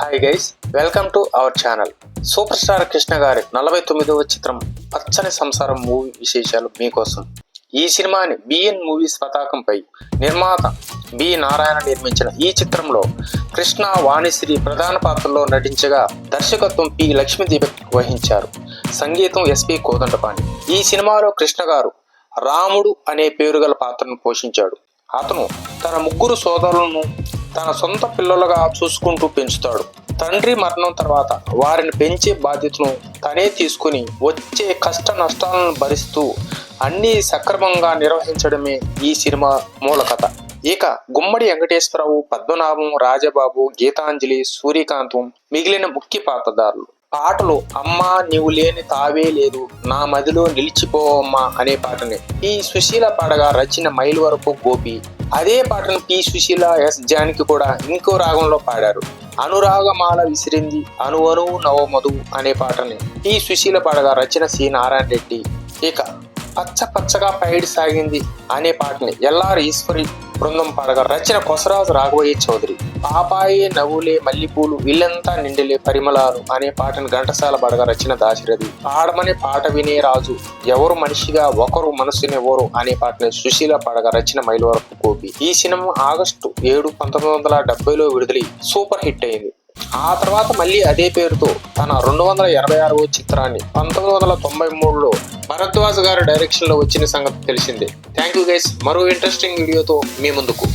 Hi guys welcome to our channel super star Krishna గారి నలభై తొమ్మిదవ చిత్రం పచ్చని సంసారం మూవీ విశేషాలు మీకోసం. ఈ సినిమాని బిఎన్ మూవీస్ పతాకంపై నిర్మాత బి నారాయణ నిర్మించిన ఈ చిత్రంలో కృష్ణ వాణిశ్రీ ప్రధాన పాత్రలో నటించగా దర్శకత్వం పి లక్ష్మీదీపక్ వహించారు. సంగీతం ఎస్పి కోదండపాణి. ఈ సినిమాలో కృష్ణ గారు రాముడు అనే పేరు గల పాత్రను పోషించాడు. అతను తన ముగ్గురు సోదరులను తన సొంత పిల్లలుగా చూసుకుంటూ పెంచుతాడు. తండ్రి మరణం తర్వాత వారిని పెంచే బాధ్యతను తనే తీసుకుని వచ్చే కష్ట నష్టాలను భరిస్తూ అన్నీ సక్రమంగా నిర్వహించడమే ఈ సినిమా మూల కథ. ఇక గుమ్మడి వెంకటేశ్వరరావు పద్మనాభం రాజబాబు గీతాంజలి సూర్యకాంతం మిగిలిన ముఖ్య పాత్రధారులు పాటలు అమ్మా నీవు లేని తావే లేదు నా మదిలో నిలిచిపోవమ్మా అనే పాటని. ఈ సుశీల పాడగా రచిన మైలు వరకు గోపి అదే పాటను పి. సుశీల ఎస్. జానికి కూడా ఇంకో రాగంలో పాడారు. అనురాగమాల విసిరింది అను అను నవమధు అనే పాటని పి. సుశీల పాడగా రచన సి. నారాయణ రెడ్డి. ఇక పచ్చ పచ్చగా పైడి సాగింది అనే పాటని ఎల్ఆర్ ఈశ్వరి బృందం పాడగా రచన కొసరాజు రాఘవయ్య చౌదరి. పాపాయే నవ్వులే మల్లెపూలు వీళ్ళంతా నిండిలే పరిమళాలు అనే పాటను ఘంటసాల పాడగా రచన దాశరథి. పాడమనే పాట వినే రాజు. ఎవరు మనిషిగా ఒకరు మనసునెవరు అనే పాటని సుశీల పాడగా రచన మైలవరపు గోపి ఈ సినిమా ఆగస్టు ఏడు పంతొమ్మిది వందల డెబ్బైలో విడుదలై సూపర్ హిట్ అయింది. ఆ తర్వాత మళ్ళీ అదే పేరుతో తన రెండు వందల ఎనభై ఆరవ చిత్రాన్ని పంతొమ్మిది వందల తొంభై మూడులో భరద్వాజ్ గారి డైరెక్షన్లో వచ్చిన సంగతి తెలిసిందే. Thank you guys. మరో ఇంట్రెస్టింగ్ వీడియోతో మీ ముందుకు.